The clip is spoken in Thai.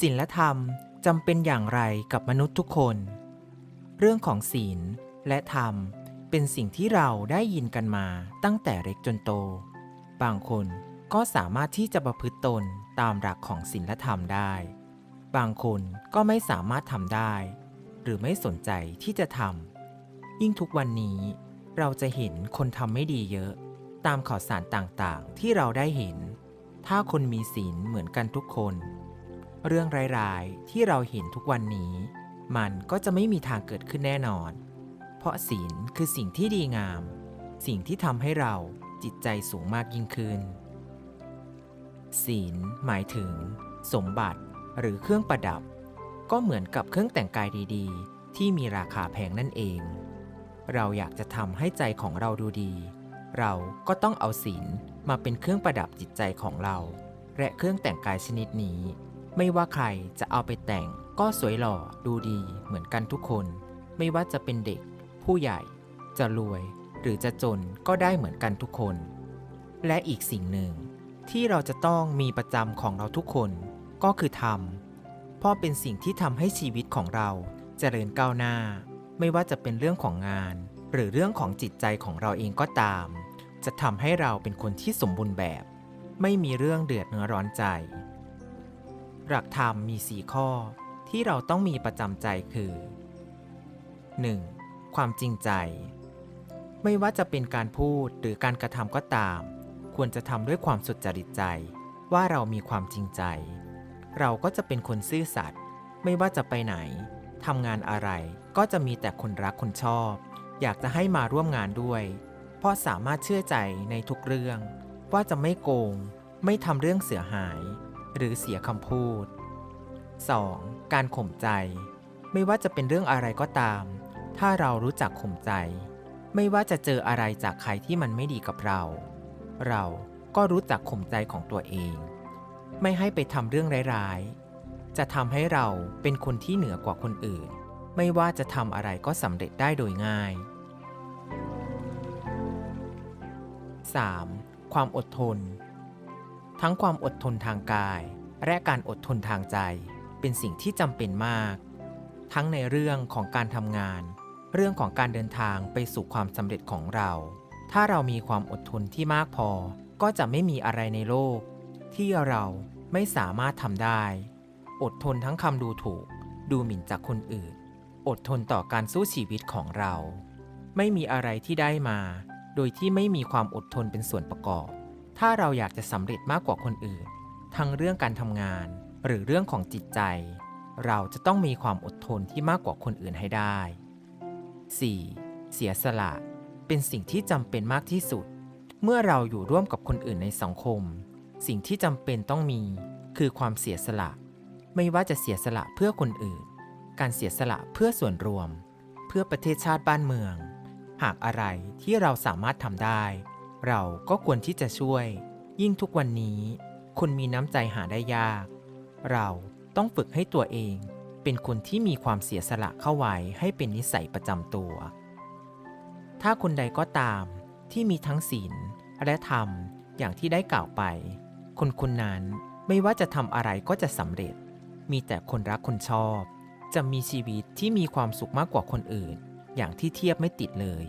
ศีลธรรมจำเป็นอย่างไรกับมนุษย์ทุกคน เรื่องของศีลและธรรมเป็นสิ่งที่เราได้ยินกันมาตั้งแต่เล็กจนโต บางคนก็สามารถที่จะประพฤติตนตามหลักของศีลธรรมได้ บางคนก็ไม่สามารถทำได้ หรือไม่สนใจที่จะทำยิ่งทุกวันนี้ เราจะเห็นคนทำไม่ดีเยอะ ตามข่าวสารต่างๆ ที่เราได้เห็น ถ้าคนมีศีลเหมือนกันทุกคน เรื่องร้ายๆ ที่เราเห็นทุกวันนี้ มันก็จะไม่มีทางเกิดขึ้นแน่นอน เพราะศีลคือสิ่งที่ดีงาม สิ่งที่ทำให้เราจิตใจสูงมากยิ่งขึ้น ศีลหมายถึง สมบัติหรือเครื่องประดับ ก็เหมือนกับเครื่องแต่งกายดีๆ ที่มีราคาแพงนั่นเอง เราอยากจะทำให้ใจของเราดูดี เราก็ต้องเอาศีลมาเป็นเครื่องประดับจิตใจของเรา และเครื่องแต่งกายชนิดนี้ ไม่ว่าใครจะเอาไปแต่งก็สวยหล่อดูดีเหมือนกันทุกคน ไม่ว่าจะเป็นเด็ก ผู้ใหญ่ จะรวยหรือจะจนก็ได้เหมือนกันทุกคน และอีกสิ่งหนึ่ง ที่เราจะต้องมีประจำของเราทุกคน ก็คือธรรมเพราะเป็นสิ่งที่ทำให้ชีวิตของเราเจริญก้าวหน้า ไม่ว่าจะเป็นเรื่องของงาน หรือเรื่องของจิตใจของเราเองก็ตาม จะทำให้เราเป็นคนที่สมบูรณ์แบบ ไม่มีเรื่องเดือดเนื้อร้อนใจ หลักธรรมมี 4 ข้อที่เราต้องมีประจำใจคือ 1. ความจริงใจ ไม่ว่าจะเป็นการพูดหรือการกระทำก็ตาม ควรจะทำด้วยความสุจริตใจ ว่าเรามีความจริงใจ เราก็จะเป็นคนซื่อสัตย์ไม่ว่าจะไปไหนทำงานอะไรก็จะมีแต่คนรักคนชอบ อยากจะให้มาร่วมงานด้วย เพราะสามารถเชื่อใจในทุกเรื่อง ว่าจะไม่โกง ไม่ทำเรื่องเสียหาย หรือเสียคำพูด 2. การข่มใจ ไม่ว่าจะเป็นเรื่องอะไรก็ตาม ถ้าเรารู้จักข่มใจ ไม่ว่าจะเจออะไรจากใครที่มันไม่ดีกับเรา เราก็รู้จักข่มใจของตัวเอง ไม่ให้ไปทำเรื่องร้ายๆ จะทำให้เราเป็นคนที่เหนือกว่าคนอื่น ไม่ว่าจะทำอะไรก็สำเร็จได้โดยง่าย 3. ความอดทน ทั้งความอดทนทางกาย และการอดทนทางใจ เป็นสิ่งที่จำเป็นมาก ทั้งในเรื่องของการทำงาน เรื่องของการเดินทางไปสู่ความสำเร็จของเรา ถ้าเรามีความอดทนที่มากพอ ก็จะไม่มีอะไรในโลก ที่เราไม่สามารถทำได้ อดทนทั้งคำดูถูก ดูหมิ่นจากคนอื่น อดทนต่อการสู้ชีวิตของเรา ไม่มีอะไรที่ได้มา โดยที่ไม่มีความอดทนเป็นส่วนประกอบ ถ้าเราอยากจะสำเร็จมากกว่าคนอื่น ทั้งเรื่องการทำงาน หรือเรื่องของจิตใจ เราจะต้องมีความอดทนที่มากกว่าคนอื่นให้ได้ 4. เสียสละ เป็นสิ่งที่จำเป็นมากที่สุด เมื่อเราอยู่ร่วมกับคนอื่นในสังคม สิ่งที่จำเป็นต้องมี คือความเสียสละ ไม่ว่าจะเสียสละเพื่อคนอื่น การเสียสละเพื่อส่วนรวม เพื่อประเทศชาติบ้านเมือง หากอะไรที่เราสามารถทำได้ เราก็ควรที่จะช่วย ยิ่งทุกวันนี้คนมีน้ำใจหาได้ยาก เราต้องฝึกให้ตัวเอง เป็นคนที่มีความเสียสละเข้าไว้ให้เป็นนิสัยประจำตัว ถ้าคนใดก็ตามที่มีทั้งศีลและธรรมอย่างที่ได้กล่าวไป คนคนนั้นไม่ว่าจะทำอะไรก็จะสำเร็จ มีแต่คนรักคนชอบ จะมีชีวิตที่มีความสุขมากกว่าคนอื่น อย่างที่เทียบไม่ติดเลย